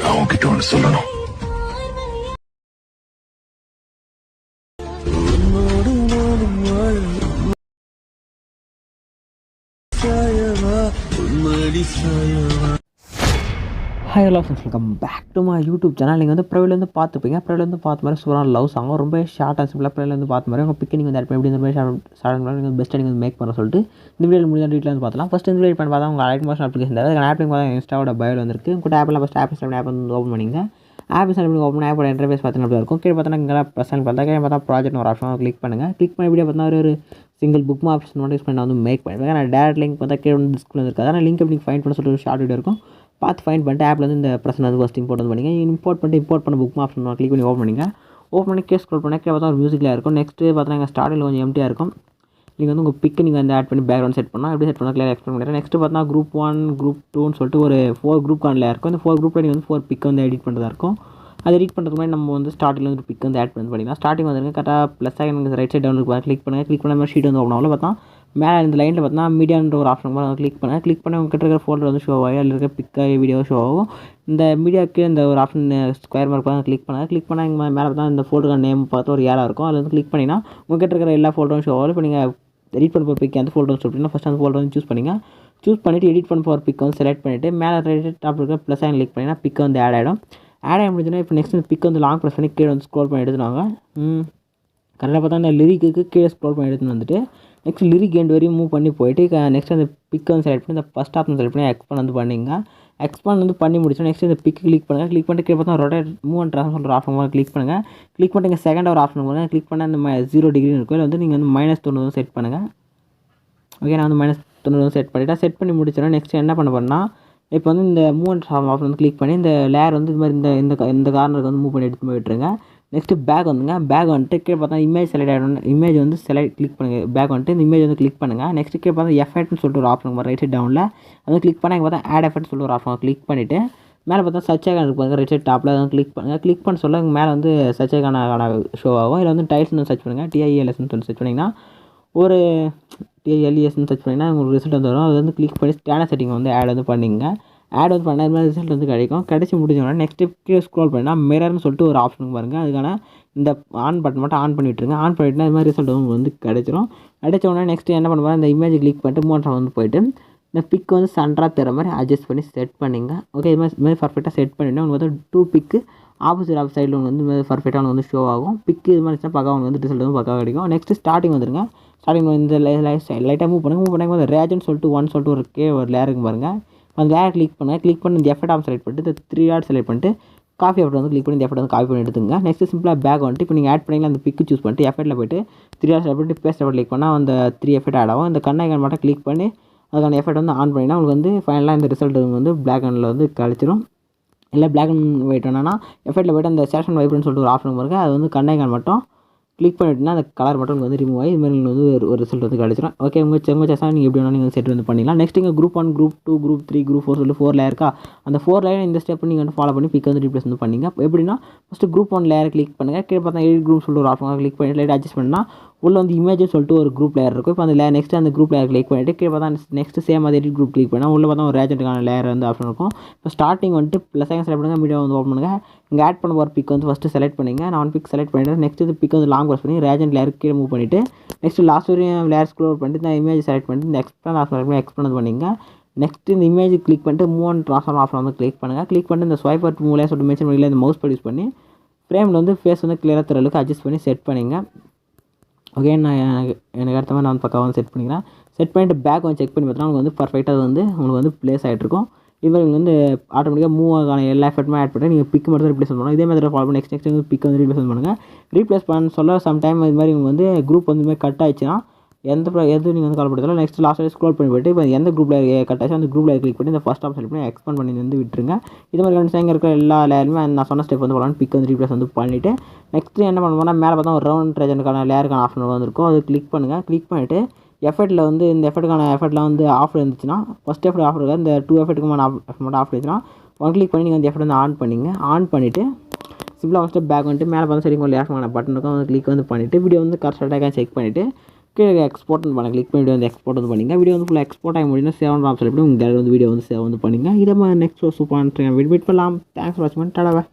நான் உன்கிட்ட ஒன்று சொல்லணும் hi love friends welcome back to my YouTube channel நீங்கள் வந்து ப்ரைவிலேருந்து பார்த்துப்பீங்க ப்ரைவிலேருந்து பார்த்த மாதிரி சூப்பரான லவ் சாங் ரொம்ப ஷார்ட் அண்ட் சிம்பிளாக ப்ரைவிலேருந்து பார்த்த மாதிரி உங்கள் பிக்கை நீங்கள் வந்து எப்படி இந்த மாதிரி ஷார்ட் நீங்கள் பெஸ்ட்டாக நீங்கள் மேக் பண்ண சொல்லிட்டு இந்த வீடியோ முடிஞ்ச டீட்டில் வந்து பார்த்தலாம் ஃபஸ்ட் இந்த வீடியோ பண்ணி பார்த்தா உங்கள் ஐட் மோஷன் அப்ளிகேஷன் தேவை ஆப் பார்த்தா இன்ஸ்டாவோட பயோ வந்திருக்கு. உங்கள் ஆப்பில் ஃபஸ்ட் ஆப் ஆப் வந்து ஓப்பன் பண்ணிங்க ஆப் இன்ஸ்டால் ஓப்பன் ஆப்போட இன்டர்ஃபேஸ் பார்த்தீங்கன்னா இருக்கும். கீழே பார்த்தா இங்கே ப்ரெசென்ட் பார்த்தா கீழே பார்த்தா ப்ராஜெக்ட் ஒரு ஆப்ஷன் கிளிக் பண்ணுங்கள் கிளிக் பண்ணி வீடியோ பார்த்தா ஒரு சிங்கிள் புக் ஆப்ஷன் மட்டும் யூஸ் பண்ணி நான் வந்து மேக் பண்ணுவேன் நான் டேரக்ட் லிங்க் பார்த்தா கீழே வந்து டிஸ்பிளே இருக்காது ஆனால் லிங்க் எப்படி ஃபைன் பண்ண சொல்லிட்டு ஒரு ஷார்ட் வீடியோ இருக்கும். பார்த்து ஃபைன் பண்ணிட்டு ஆப்லேருந்து இந்த பிரச்சனை வந்து ஃபஸ்ட் இம்போர்ட் பண்ணிங்க இம்போர்ட் பண்ணிட்டு இம்போர்ட் பண்ண புக் ஆப்ஷன் கிளிக் பண்ணி ஓப்பன் பண்ணிங்க ஓப்பன் பண்ணி கேஸ் ஸ்க்ரோல் பண்ணி பார்த்தா ஒரு மியூசிக்கில் இருக்கும். நெக்ஸ்ட்டு பார்த்தீங்கன்னா ஸ்டார்டில் கொஞ்சம் எம்டியாக இருக்கும். நீங்கள் வந்து உங்கள் பிக்கு நீங்கள் வந்து ஆட் பண்ணி பேக்ரவுண்ட் செட் பண்ணால் எப்படி செட் பண்ணால் கிளியர் எக்ஸ்பிளைன் பண்ணுறேன் நெக்ஸ்ட் பார்த்தா குரூப் ஒன் குரூப் டூன்னு சொல்லிட்டு ஒரு ஃபோர் குரூப் கானில் இருக்கும். இந்த ஃபோர் குரூப்பில் நீங்கள் வந்து ஃபோர் பிக் வந்து எடிட் பண்ணுறதா இருக்கும். அது எடிட் பண்ணுறதுக்கு முன்னாடி நம்ம வந்து ஸ்டார்டிங்கில் வந்து பிக் வந்து ஆட் பண்ணி பண்ணிக்கலாம். ஸ்டார்டிங் வந்துருங்க கரெக்டாக ப்ளஸ் ஆகி ரைட் சைட் டவுன் இருக்கு கிளிக் பண்ணுங்கள் கிளிக் பண்ண மாதிரி ஷீட் வந்து ஓப்பன் ஆகல. பார்த்தா மேலே இந்த லைனில் பார்த்தா மீடியான்ற ஒரு ஆப்ஷன் மாதிரி கிளிக் பண்ணேன் கிளிக் பண்ணி உங்ககிட்ட இருக்கிற ஃபோல்டர் வந்து ஷோ ஆகும். அதில் இருக்கிற பிக்காக வீடியோ ஷோ ஆகும். இந்த மீடியாவுக்கு இந்த ஒரு ஆப்ஷன் ஸ்கொயர் மார்க் பார்த்து கிளிக் பண்ணேன் கிளிக் பண்ணால் இங்கே மேலே பார்த்தா இந்த ஃபோல்டருக்கான நேம் பார்த்து ஒரு ஏழாக இருக்கும். அதில் வந்து கிளிக் பண்ணிங்கன்னா உங்ககிட்ட இருக்கிற எல்லா ஃபோல்டரும் ஷோ ஆகும். இப்போ நீங்கள் எடிட் பண்ண போகிற பிக் அந்த ஃபோல்டர் சொல்லிட்டீங்கன்னா ஃபஸ்ட் அந்த ஃபோல்டர் வந்து சூஸ் பண்ணிங்க. சூஸ் பண்ணிவிட்டு எடிட் பண்ண போகிற பிக் வந்து செலக்ட் பண்ணிவிட்டு மேலே ரைட் டாப் இருக்கிற ப்ளஸ் ஆன் கிளிக் பண்ணிங்கன்னா பிக் வந்து ஆட் ஆகிடும் ஆட் ஆகி முடிஞ்சுன்னா இப்போ நெக்ஸ்ட் பிக் வந்து லாங் ப்ரெஸ் பண்ணி கீழே வந்து ஸ்க்ரோல் பண்ணி எடுத்துனாங்க கரெக்டாக பார்த்தா அந்த லிரிக்குக்கு கீழே ஸ்க்ரோல் பண்ணி எடுத்துன்னு வந்துட்டு நெக்ஸ்ட் லிரிக் எண்ட் வரையும் மூவ் பண்ணி போயிட்டு நெக்ஸ்ட் அந்த பிக் வந்து செலக்ட் பண்ணி இந்த ஃபஸ்ட் ஆப்ஷன் செலக்ட் பண்ணி எக்ஸ்பாண்ட் வந்து பண்ணிங்க. எக்ஸ்பாண்ட் வந்து பண்ணி முடிச்சோம் நெக்ஸ்ட் இந்த பிக் கிளிக் பண்ணுங்கள் கிளிக் பண்ணிட்டு கீழே பார்த்தா ரொட்டேட் மூவ் அண்ட் ட்ரான்ஸ்ஃபர் சொல்கிற ஆப்ஷன் கிளிக் பண்ணுங்கள் கிளிக் பண்ணிட்டு செகண்ட் ஒரு ஆப்ஷன் போங்க கிளிக் பண்ணால் இந்த ஜீரோ டிகிரி இருக்கும். இல்லை வந்து நீங்கள் வந்து மைனஸ் தொண்ணூறு செட் பண்ணுங்கள் ஓகே நான் வந்து மைனஸ் தொண்ணூறு செட் பண்ணிவிட்டேன் செட் பண்ணி முடிச்சிடும் நெக்ஸ்ட் என்ன பண்ண போனால் இப்போ வந்து இந்த மூவ் அண்ட் ஆப்ஷன் வந்து கிளிக் பண்ணி இந்த லேயர் வந்து இது மாதிரி இந்த இந்த இந்த கார்னருக்கு வந்து மூவ் பண்ணி எடுத்து போயிட்டுருங்க நெக்ஸ்ட்டு பேக் வந்துங்க. பேக் வந்துட்டு கீழே பார்த்தா இமேஜ் செலக்ட் ஆகிடும் இமேஜ் வந்து செலக்ட் கிளிக் பண்ணுங்கள் பேக் வந்துட்டு இந்த இமேஜ் வந்து கிளிக் பண்ணுங்கள் நெக்ஸ்ட் கீழே பார்த்தா எஃபெக்ட்னு சொல்லிட்டு ஒரு ஆப்ஷன் ரைட் சைட் டவுனில் வந்து கிளிக் பண்ணால் பார்த்தா ஆட் எஃபெக்ட் சொல்லிட்டு ஒரு ஆப்ஷன் கிளிக் பண்ணிவிட்டு மேலே பார்த்தா சர்ச் ஐக்கான் இருக்கு ரைட் சைட் டாப்பில் அதை கிளிக் பண்ணுங்கள் கிளிக் பண்ண சொல்ல மேலே வந்து சர்ச் ஐக்கான ஷோ ஆகும். இதில் வந்து டைல்ஸ்னு சர்ச் பண்ணுங்கள் டிஐஎல்எஸ்னு சொல்லி சர்ச் பண்ணிங்கன்னா ஒரு டிஐஎல்இஎஸ்னு சர்ச் பண்ணிங்கன்னா உங்களுக்கு ரிசல்ட் வந்து வரும். அது வந்து கிளிக் பண்ணி ஸ்கேனர் செட்டிங் வந்து ஆட் வந்து பண்ணிங்க ஆட் வந்து பண்ண மாதிரி ரிசல்ட் வந்து கிடைக்கும். கிடச்சி முடிஞ்சோன்னா நெக்ஸ்ட் கீழே ஸ்க்ரோல் பண்ணால் மிரர்னு சொல்லிட்டு ஒரு ஆப்ஷனுக்கு பாருங்கள் அதுக்கான இந்த ஆன் பட்டன் மட்டும் ஆன் பண்ணிவிட்டுருங்க ஆன் பண்ணிவிட்டுனா இது மாதிரி ரிசல்ட் உங்களுக்கு வந்து கிடச்சிரும். கிடைச்ச உடனே நெக்ஸ்ட் என்ன பண்ணுவாங்க? இந்த இமேஜ் கிளிக் பண்ணிட்டு மூணு வந்து போயிட்டு இந்த பிக் வந்து சென்டராக தர மாதிரி அட்ஜஸ்ட் பண்ணி செட் பண்ணிங்க. ஓகே இது மாதிரி இது மாதிரி பர்ஃபெக்டாக செட் பண்ணிவிட்டு உங்களுக்கு வந்து டூ பிக்கு ஆப்போசிட் ஆஃப் சைடில் உங்களுக்கு வந்து மாதிரி பர்ஃபெக்டாக உங்களுக்கு வந்து ஷோ ஆகும். பிக்கு இது மாதிரி பக்கம் உங்களுக்கு வந்து ரிசல்ட் வந்து பக்கம் கிடைக்கும். நெக்ஸ்ட் ஸ்டார்டிங் வந்துருங்க. ஸ்டார்டிங் இந்த லைட்டாக மூவ் பண்ணுங்கள் மூவ் பண்ணுங்க. ரேஜன் சொல்லிட்டு ஒன் சொல்லிட்டு ஒரு கே ஒரு லேருக்கு பாருங்கள் அந்த லேயர் கிளிக் பண்ணுங்கள் கிளிக் பண்ணி இந்த எஃபெக்ட் ஆஃப் செலக்ட் பண்ணிட்டு இந்த த்ரீ ஆட் செலக்ட் பண்ணிட்டு காஃபி எஃபர்ட் வந்து கிளிக் பண்ணி இந்த எஃபெக்ட் வந்து காஃபி பண்ணி எடுத்துங்க நெக்ஸ்ட் சிம்பிளாக பேக் வந்துட்டு இப்போ நீங்கள் ஆட் பண்ணிங்களா அந்த பிக்கு சூஸ் பண்ணிட்டு எஃபெக்ட்டில் போய்ட்டு த்ரீ ஆட் செலக்ட் பண்ணிட்டு பேஸ்ட் எஃபர்ட் கிளிக் பண்ணால் அந்த த்ரீ எஃபெக்ட் ஆட் ஆகும். இந்த கண்ணாய்கன் மட்டும் கிளிக் பண்ணி அதுக்கான எஃபெக்ட் வந்து ஆன் பண்ணினா உங்களுக்கு வந்து ஃபைனலாக இந்த ரிசல்ட் வந்து பிளாக் அண்டில் வந்து கிடச்சிரும் இல்லை பிளாக் அண்ட் ஒயிட் என்னன்னா எஃபெக்ட்டில் போய்ட்டு அந்த சேஷன் வைப்ரன்னு சொல்லிட்டு ஒரு ஆப்ஷன் இருக்குது அது வந்து கண்ணாய்கன் மட்டும் கிளிக் பண்ணிட்டுனா அந்த கலர் மட்டும் வந்து ரிமூவ் ஆகி இதுமாதிரி வந்து ஒரு ரிசல்ட் வந்து கிடச்சிரும். ஓகே உங்கள் செம்ம சேஸாக நீங்கள் எப்படி வேணாலும் நீங்கள் செட் வந்து பண்ணிக்கலாம் நெக்ஸ்ட் இங்கே group one group two group three group four சொல்லி ஃபோர் லேயருக்கா அந்த ஃபோர் லேயர் இந்த ஸ்டெப் நீங்கள் வந்து ஃபாலோ பண்ணி பிக் வந்து ரீப்ளேஸ் வந்து பண்ணிங்க. எப்படின்னா first group one layer click பண்ணுங்கள் கீழே பார்த்தா எடிட் குரூப் சொல்லிட்டு ஒரு ஆப்ஷன் கிளிக் பண்ணி லைட் அட்ஜஸ்ட் பண்ணால் உள்ளே வந்து இமேஜ் சொல்லிட்டு ஒரு குரூப் லேயர் இருக்கும். இப்போ அந்த லே நெக்ஸ்ட் அந்த குரூப் லேயர் கிளிக் பண்ணிவிட்டு கீழே பார்த்தா நெக்ஸ்ட் சேம் அதே குரூப் கிளிக் பண்ணால் உள்ள பார்த்தா ஒரு ரேஜென்ட்டுக்கான லேயர் வந்து ஆப்ஷன் இருக்கும். இப்போ ஸ்டார்டிங் வந்துட்டு ப்ளஸ் செலக்ட் பண்ணுங்கள் வீடியோ வந்து ஓப்பன் பண்ணுங்கள் இங்கே ஆட் பண்ண போகிற பிக் வந்து ஃபஸ்ட்டு செலக்ட் பண்ணிங்க. நான் பிக் செலக்ட் பண்ணிவிட்டு நெக்ஸ்ட் இது பிக் வந்து லாங் ப்ரெஸ் பண்ணி ரேஜன் லேயர் கீழே மூவ் பண்ணிவிட்டு நெக்ஸ்ட் லாஸ்ட் வரையும் லேயர் ஸ்க்ரோல் பண்ணிட்டு இந்த இமேஜ் செலக்ட் பண்ணிட்டு இந்த எக்ஸ்பிளன் ஆப்ஷன் பண்ணி எக்ஸ்பிளன் பண்ணிங்க. நெக்ஸ்ட் இந்த இமேஜ் கிளிக் பண்ணிட்டு மூவ் அண்ட் ட்ரான்ஸ்ஃபார்ம் ஆப்ஷன் வந்து கிளிக் பண்ணுங்கள் கிளிக் பண்ணிட்டு இந்த ஸ்வைப் அட் சொல்லிட்டு மென்ஷன் பண்ணி இந்த மவுஸ் ப்ரொடியூஸ் பண்ணி ஃப்ரேமில் வந்து ஃபேஸ் வந்து கிளியராக தர அளவுக்கு அட்ஜஸ்ட் பண்ணி செட் பண்ணிங்க. ஓகே நான் எனக்கு எனக்கு அடுத்த மாதிரி நான் வந்து பக்கம் வந்து செட் பண்ணிக்கிறேன். செட் பண்ணிட்டு பேக் வந்து செக் பண்ணி பார்த்தா உங்களுக்கு வந்து பர்ஃபெக்டாக வந்து உங்களுக்கு வந்து ப்ளேஸ் ஆகிட்ருக்கும் இது மாதிரி வந்து ஆட்டோமேட்டிக்காக மூவ் ஆகான எல்லா எஃபெக்ட்டுமே ஆட் பண்ணி நீங்கள் பிக் மட்டும் ரீப்ளேஸ் பண்ணணும். இதே மாதிரி ஃபாலோ பண்ணி நெக்ஸ்ட் நெக்ஸ்ட் வந்து பிக் வந்து ரீப்ளேஸ் பண்ணுங்கள் ரீப்ளேஸ் பண்ண சொல்ல சம் டைம் இது மாதிரி இவங்க வந்து குரூப் வந்து மாதிரி கட் ஆயிடுச்சுன்னா எந்த எதுவும் நீங்கள் வந்து கவலைப்படுத்தல நெக்ஸ்ட் லாஸ்ட் ஸ்க்ரோல் பண்ணி போயிட்டு இப்போ எந்த குரூப்பில் கட் அந்த குரூப்பில் கிளிக் பண்ணி இந்த ஃபஸ்ட் ஆப்ஷன் பண்ணி எக்ஸ்பேண்ட் பண்ணி வந்து விட்டுருங்க. இது மாதிரி கண்டிப்பாக இங்கே இருக்கிற எல்லா லேயருமே நான் சொன்ன ஸ்டெப் வந்து போகலாம் பிக் வந்து ரீப்ளேஸ் வந்து பண்ணிவிட்டு நெக்ஸ்ட் என்ன பண்ணுவோம்னா மேலே பார்த்தா ஒரு ரவுண்ட் ரேஜனுக்கான லேயருக்கான ஆப்ஷன் வந்துருக்கும். அது கிளிக் பண்ணுங்கள் கிளிக் பண்ணிவிட்டு எஃபர்ட்டில் வந்து இந்த எஃபர்ட்டுக்கான எஃபர்ட்லாம் வந்து ஆஃபர் இருந்துச்சுன்னா ஃபஸ்ட் எஃபர்ட் ஆஃபர் இருக்கா இந்த டூ எஃபெக்ட்டுக்கு ஆஃப் மட்டும் ஆஃபர் இருந்துச்சுன்னா ஒன் கிளிக் பண்ணி நீங்கள் அந்த எஃபெக்ட் வந்து ஆன் பண்ணிங்க. ஆன் பண்ணிவிட்டு சிம்பிளாக ஃபஸ்ட்டு பேக் வந்துட்டு மேலே பார்த்தா சரி உங்கள் லேஃப்ட் பட்டன் இருக்கும். வந்து கிளிக் வந்து பண்ணிவிட்டு வீடியோ வந்து கரெக்டாக செக் பண்ணிவிட்டு கீழே எக்ஸ்போர்ட் வந்து பண்ண கிளிக் பண்ணி வீடியோ வந்து எக்ஸ்போர்ட் வந்து பண்ணிங்க. வீடியோ வந்து ஃபுல்லாக எக்ஸ்போர்ட் ஆகி முடியும்னா செவன் ஆப்ஷன் எப்படி உங்கள் வந்து வீடியோ வந்து சேவ் வந்து பண்ணிங்க. இதை மாதிரி நெக்ஸ்ட் சூப்பரான வீடியோ வெயிட் பண்ணலாம். தேங்க்ஸ் ஃபார் வாட்சிங் டாடா